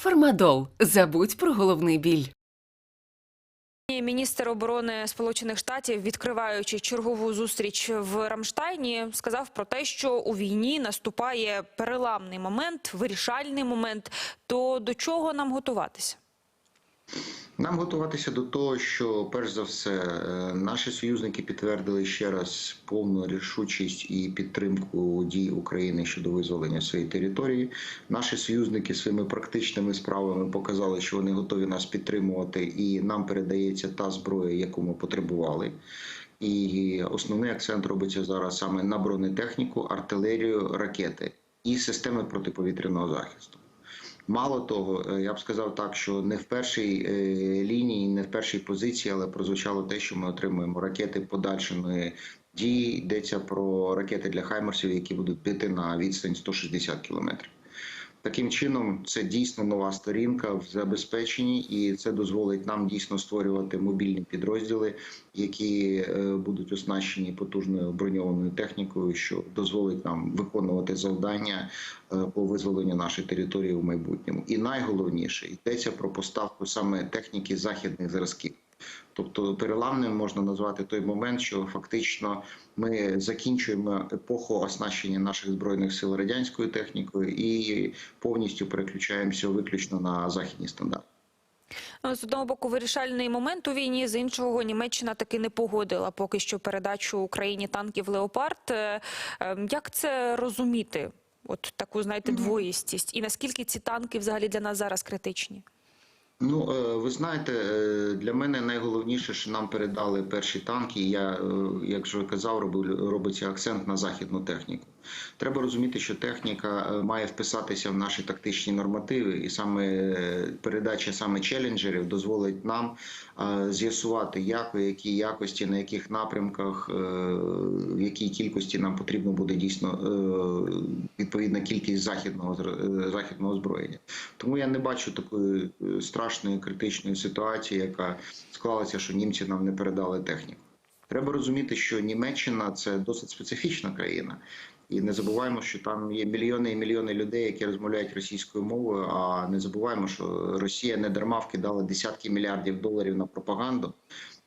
Фармадол. Забудь про головний біль. Міністр оборони Сполучених Штатів, відкриваючи чергову зустріч в Рамштайні, сказав про те, що у війні наступає переламний момент, вирішальний момент. То до чого нам готуватися? Нам готуватися до того, що перш за все е, наші союзники підтвердили ще раз повну рішучість і підтримку дій України щодо визволення своєї території. Наші союзники своїми практичними справами показали, що вони готові нас підтримувати, і нам передається та зброя, яку ми потребували. І основний акцент робиться зараз саме на бронетехніку, артилерію, ракети і системи протиповітряного захисту. Мало того, е, я б сказав так, що не в першій е, лінії, не в першій позиції, але прозвучало те, що ми отримуємо ракети подальшої дії. Йдеться про ракети для хаймерсів, які будуть бити на відстань 160 кілометрів. Таким чином, це дійсно нова сторінка в забезпеченні, і це дозволить нам дійсно створювати мобільні підрозділи, які е, будуть оснащені потужною броньованою технікою, що дозволить нам виконувати завдання е, по визволенню нашої території в майбутньому. І найголовніше йдеться про поставку саме техніки західних зразків. Тобто переламним можна назвати той момент, що фактично ми закінчуємо епоху оснащення наших збройних сил радянською технікою і повністю переключаємося виключно на західні стандарти. Ну, З одного боку, вирішальний момент у війні, з іншого Німеччина таки не погодила поки що передачу Україні танків Леопард. Е, е, Як це розуміти? От таку знаєте двоїстість, і наскільки ці танки взагалі для нас зараз критичні? Ну, е, ви знаєте, е, для мене найголовніше, що нам передали перші танки. Я, е, як вже казав, робив- робиться акцент на західну техніку. Треба розуміти, що техніка має вписатися в наші тактичні нормативи, і саме передача саме челенджерів дозволить нам з'ясувати, як у якій якості, на яких напрямках, в якій кількості нам потрібно буде дійсно відповідна кількість західного західного озброєння. Тому я не бачу такої е, страшної критичної ситуації, яка склалася, що німці нам не передали техніку. Треба розуміти, що Німеччина це досить специфічна країна, і не забуваємо, що там є мільйони і мільйони людей, які розмовляють російською мовою. А не забуваємо, що Росія не дарма вкидала десятки мільярдів доларів на пропаганду,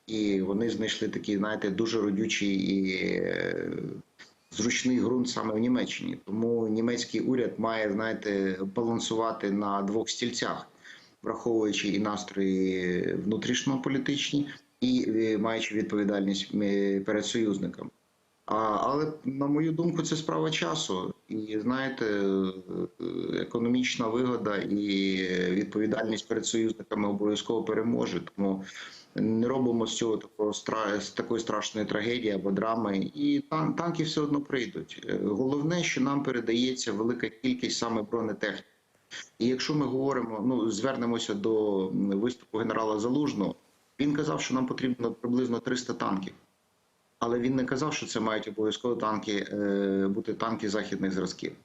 і вони знайшли такий, знаєте, дуже родючий і е, зручний ґрунт саме в Німеччині. Тому німецький уряд має, знаєте, балансувати на двох стільцях, враховуючи і настрої внутрішньополітичні, і е, маючи відповідальність е, перед союзниками. А, але на мою думку, це справа часу. І знаєте, е, економічна вигода і відповідальність перед союзниками обов'язково переможе. Тому не робимо з цього такого з такої страшної трагедії або драми. І тан... танки все одно прийдуть. Головне, що нам передається велика кількість саме бронетехніки. І якщо ми говоримо, ну звернемося до виступу генерала Залужного, він казав, що нам потрібно приблизно 300 танків. Але він не казав, що це мають обов'язково танки е, бути танки західних зразків.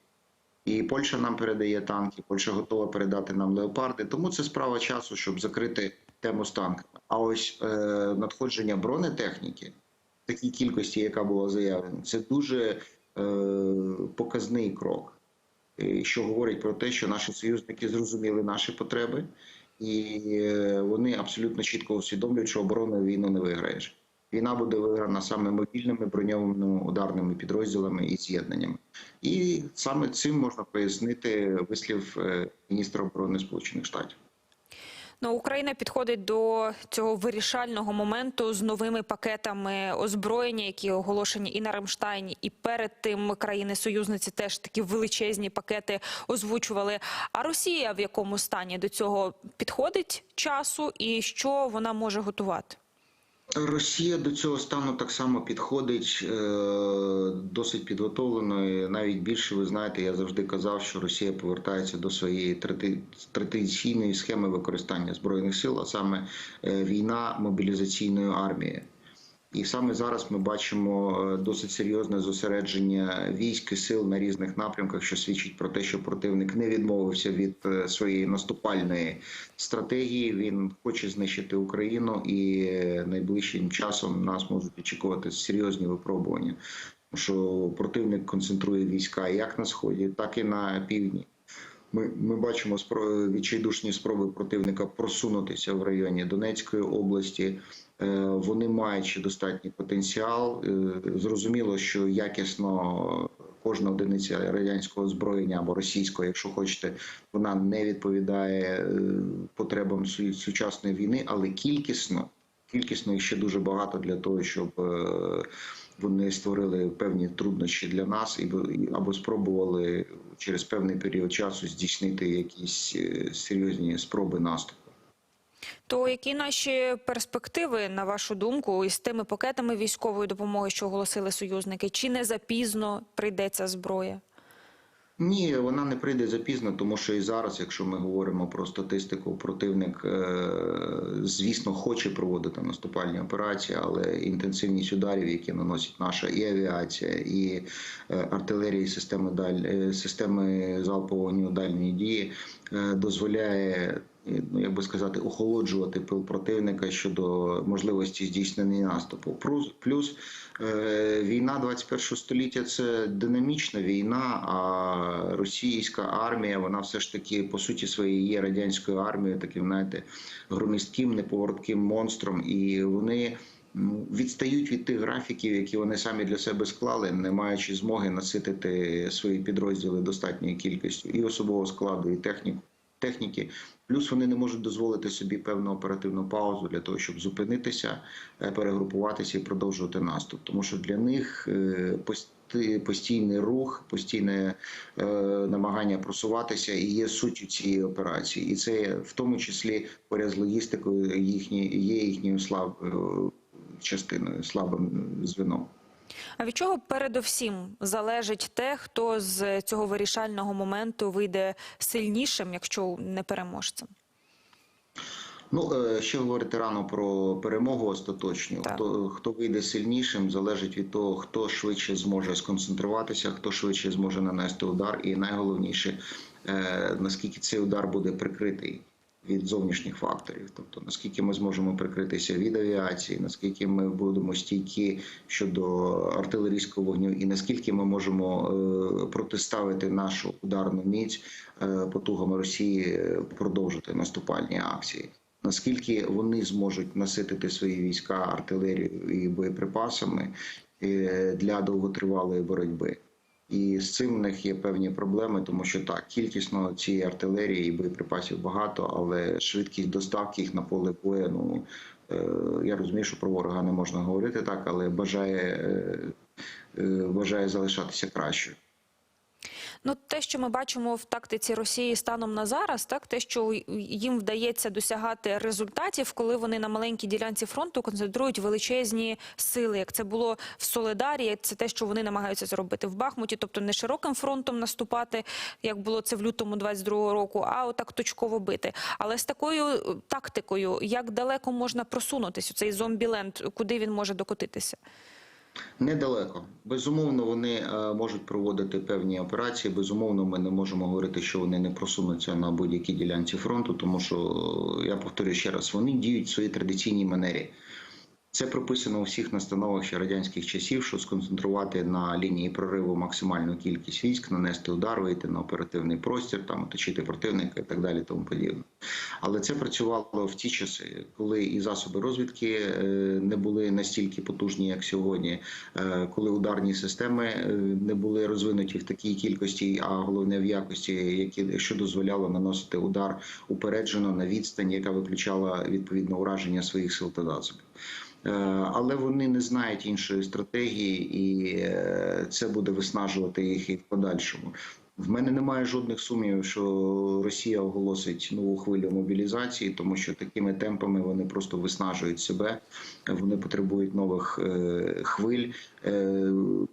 І Польща нам передає танки, Польща готова передати нам леопарди. Тому це справа часу, щоб закрити тему з танками. А ось е, надходження бронетехніки в такій кількості, яка була заявлена, це дуже е, показний крок, що говорить про те, що наші союзники зрозуміли наші потреби, і е, вони абсолютно чітко усвідомлюють, що обороною війну не виграєш. Війна буде виграна саме мобільними броньованими ударними підрозділами і з'єднаннями. І саме цим можна пояснити вислів е, міністра оборони Сполучених Штатів. Ну, Україна підходить до цього вирішального моменту з новими пакетами озброєння, які оголошені і на Рамштайні, і перед тим країни-союзниці теж такі величезні пакети озвучували. А Росія в якому стані до цього підходить часу, і що вона може готувати? Росія до цього стану так само підходить е, досить підготовлено. І Навіть більше ви знаєте, я завжди казав, що Росія повертається до своєї традиційної схеми використання збройних сил, а саме е, війна мобілізаційної армією. І саме зараз ми бачимо е, досить серйозне зосередження військ і сил на різних напрямках, що свідчить про те, що противник не відмовився від е, своєї наступальної стратегії. Він хоче знищити Україну, і е, найближчим часом нас можуть очікувати серйозні випробування. Що противник концентрує війська як на сході, так і на півдні. Ми, ми бачимо відчайдушні спроби противника просунутися в районі Донецької області. Е, Вони ще достатній потенціал. Е, Зрозуміло, що якісно кожна одиниця радянського озброєння або російського, якщо хочете, вона не відповідає е, потребам сучасної війни, але кількісно, кількісно їх ще дуже багато для того, щоб вони створили певні труднощі для нас і або спробували через певний період часу здійснити якісь серйозні спроби наступу. То які наші перспективи, на вашу думку, із тими пакетами військової допомоги, що оголосили союзники? Чи не запізно прийде ця зброя? Ні, вона не прийде запізно, тому що і зараз, якщо ми говоримо про статистику, противник, е, звісно, хоче проводити наступальні операції, але інтенсивність ударів, які наносить наша і авіація, і е, артилерія, і системи даль... е, системи залпового дальньої дії, дозволяє. е, Ну, як би сказати, охолоджувати пил противника щодо можливості здійснення наступу. Плюс е, війна 21 століття це динамічна війна. А російська армія, вона все ж таки по суті своєї є радянською армією, таким знаєте, громістким, неповоротким монстром, і вони. Відстають від тих графіків, які вони самі для себе склали, не маючи змоги наситити свої підрозділи достатньою кількістю і особового складу, і техніку техніки. Плюс вони не можуть дозволити собі певну оперативну паузу для того, щоб зупинитися, е, перегрупуватися і продовжувати наступ. Тому що для них е, постійний рух, постійне е, намагання просуватися і є суттю цієї операції, і це в тому числі поряд з логістикою їхні є їхньою слаб е, частиною, слабим звіном. А від чого передовсім залежить те, хто з цього вирішального моменту вийде сильнішим, якщо не переможцем? Ну е, ще говорити рано про перемогу остаточну. Так. Хто хто вийде сильнішим, залежить від того, хто швидше зможе сконцентруватися, хто швидше зможе нанести удар, і найголовніше, е, наскільки цей удар буде прикритий від зовнішніх факторів, тобто наскільки ми зможемо прикритися від авіації, наскільки ми будемо стійкі щодо артилерійського вогню, і наскільки ми можемо е, протиставити нашу ударну міць е, потугами Росії е, продовжити наступальні акції. Наскільки вони зможуть наситити свої війська артилерією і боєприпасами для довготривалої боротьби? І з цим в них є певні проблеми, тому що так, кількісно цієї артилерії і боєприпасів багато, але швидкість доставки їх на поле бою. Ну е, я розумію, що про ворога не можна говорити так, але бажає, е, е, бажає залишатися кращою. Ну, те, що ми бачимо в тактиці Росії станом на зараз, так те, що їм вдається досягати результатів, коли вони на маленькій ділянці фронту концентрують величезні сили, як це було в Соледарі, це те, що вони намагаються зробити в Бахмуті, тобто не широким фронтом наступати, як було це в лютому 22-го року, а отак точково бити. Але з такою е, тактикою, як далеко можна просунутися цей зомбіленд, куди він може докотитися? Недалеко. Безумовно, вони е, можуть проводити певні операції. Безумовно, ми не можемо говорити, що вони не просунуться на будь-якій ділянці фронту, тому що е, я повторюю ще раз, вони діють в своїй традиційній манері. Це прописано у всіх настановах ще радянських часів, що сконцентрувати на лінії прориву максимальну кількість військ, нанести удар, вийти на оперативний простір, там оточити противника і так далі, тому подібне. Але це працювало в ті часи, коли і засоби розвідки е, не були настільки потужні, як сьогодні, е, коли ударні системи е, не були розвинуті в такій кількості, а головне в якості, які що дозволяло наносити удар упереджено на відстань, яка виключала відповідно ураження своїх сил та засобів. Е, Але вони не знають іншої стратегії, і е, це буде виснажувати їх і в подальшому. В мене немає жодних сумнівів, що Росія оголосить нову хвилю мобілізації, тому що такими темпами вони просто виснажують себе. Вони потребують нових е, хвиль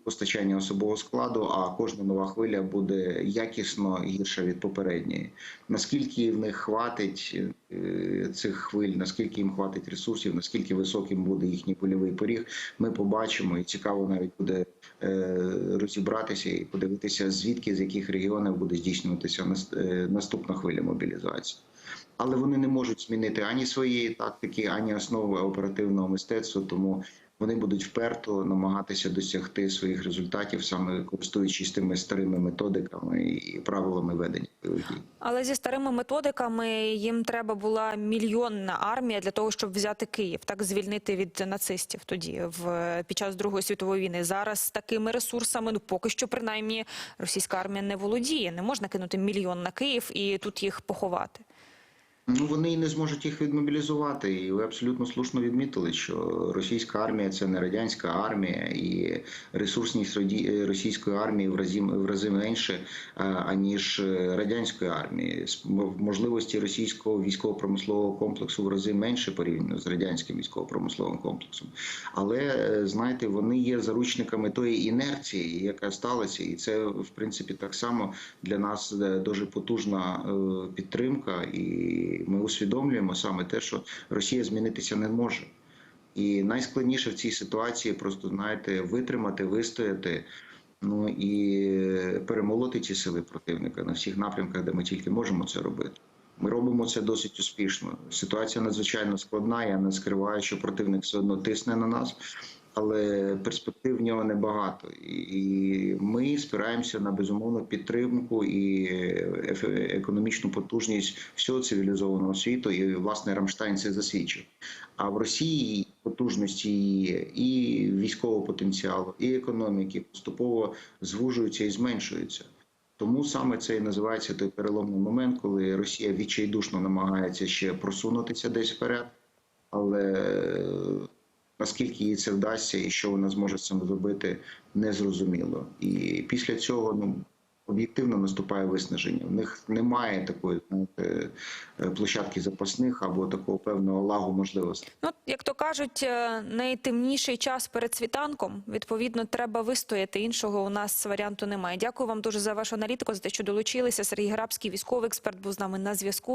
постачання особового складу. А кожна нова хвиля буде якісно гірша від попередньої. Наскільки в них хватить цих хвиль, наскільки їм хватить ресурсів, наскільки високим буде їхній польовий поріг, ми побачимо, і цікаво навіть буде е, розібратися і подивитися, звідки з яких регіонів буде здійснюватися е, наступна хвиля мобілізації. Але вони не можуть змінити ані своєї тактики, ані основи оперативного мистецтва, тому вони будуть вперто намагатися досягти своїх результатів, саме користуючись тими старими методиками і правилами ведення. Але зі старими методиками їм треба була мільйонна армія для того, щоб взяти Київ, так звільнити від нацистів тоді, в під час Другої світової війни. Зараз такими ресурсами, ну поки що, принаймні, російська армія не володіє. Не можна кинути мільйон на Київ і тут їх поховати. Ну вони і не зможуть їх відмобілізувати. І ви абсолютно слушно відмітили, що російська армія це не радянська армія, і ресурсність раді- російської армії в разі в рази менше е, аніж радянської армії. Можливості російського військово-промислового комплексу в рази менше порівняно з радянським військово-промисловим комплексом. Але е, знаєте, вони є заручниками тої інерції, яка сталася, і це в принципі так само для нас е, дуже потужна підтримка, і ми усвідомлюємо саме те, що Росія змінитися не може. І найскладніше в цій ситуації просто знаєте витримати, вистояти. Ну і перемолоти ці сили противника на всіх напрямках, де ми тільки можемо це робити. Ми робимо це досить успішно. Ситуація надзвичайно складна. Я не скриваю, що противник все одно тисне на нас, але перспектив в нього небагато. І ми спираємося на безумовну підтримку і економічну потужність всього цивілізованого світу. І власне Рамштайн це засвідчив. А в Росії потужності її і військового потенціалу, і економіки поступово звужуються і зменшуються. Тому саме це і називається той переломний момент, коли Росія відчайдушно намагається ще просунутися десь вперед, але е, наскільки їй це вдасться і що вона зможе цим зробити, незрозуміло. І після цього ну об'єктивно наступає виснаження. В них немає такої знаєте, е, площадки запасних або такого певного лагу можливостей. Ну, як то кажуть, е, найтемніший час перед світанком. Відповідно, треба вистояти. Іншого у нас варіанту немає. Дякую вам дуже за вашу аналітику, за те, що долучилися. Сергій Грабський, військовий експерт, був з нами на зв'язку.